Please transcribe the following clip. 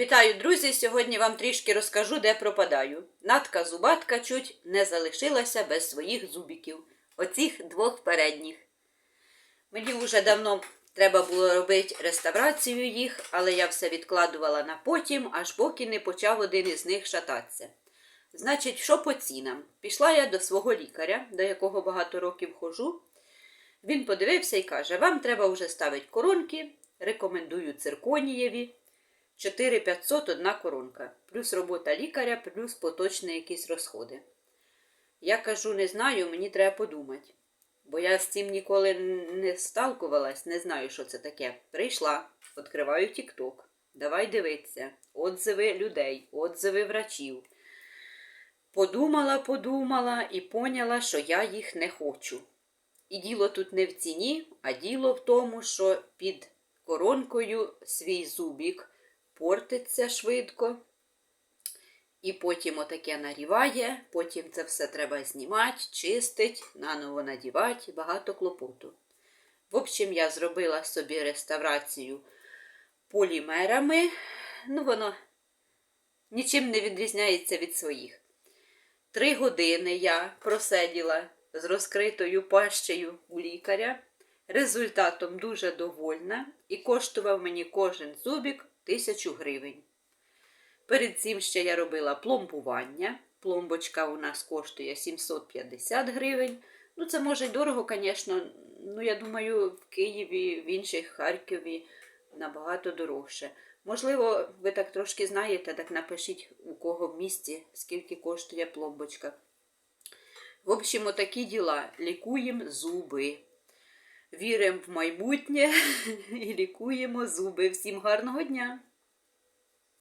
Вітаю, друзі! Сьогодні вам трішки розкажу, де пропадаю. Натка зубатка чуть не залишилася без своїх зубиків. Оцих двох передніх. Мені вже давно треба було робити реставрацію їх, але я все відкладувала на потім, аж поки не почав один із них шататися. Значить, що по цінам? Пішла я до свого лікаря, до якого багато років хожу. Він подивився і каже: Вам треба вже ставити коронки, рекомендую цирконієві. 4500 одна коронка, плюс робота лікаря, плюс поточні якісь розходи. Я кажу, не знаю, мені треба подумати. Бо я з цим ніколи не сталкувалась, не знаю, що це таке. Прийшла, відкриваю Тік-Ток. Давай дивитися. Отзиви людей, отзиви врачів. Подумала, подумала і поняла, що я їх не хочу. І діло тут не в ціні, а діло в тому, що під коронкою свій зубік портиться швидко. І потім отаке наріває, потім це все треба знімати, чистить, наново надівати, багато клопоту. В общем, я зробила собі реставрацію полімерами. Ну, воно нічим не відрізняється від своїх. Три години я просиділа з розкритою пащею у лікаря. Результатом дуже довольна і коштував мені кожен зубик тисячу гривень. Перед цим ще я робила пломбування. Пломбочка у нас коштує 750 гривень. Ну, це може й дорого, звісно. Ну, я думаю, в Києві, в інших Харкові набагато дорожче. Можливо, ви так трошки знаєте, так напишіть, у кого в місті, скільки коштує пломбочка. В общем, отакі діла. Лікуємо зуби. Віримо в майбутнє і лікуємо зуби. Всім гарного дня!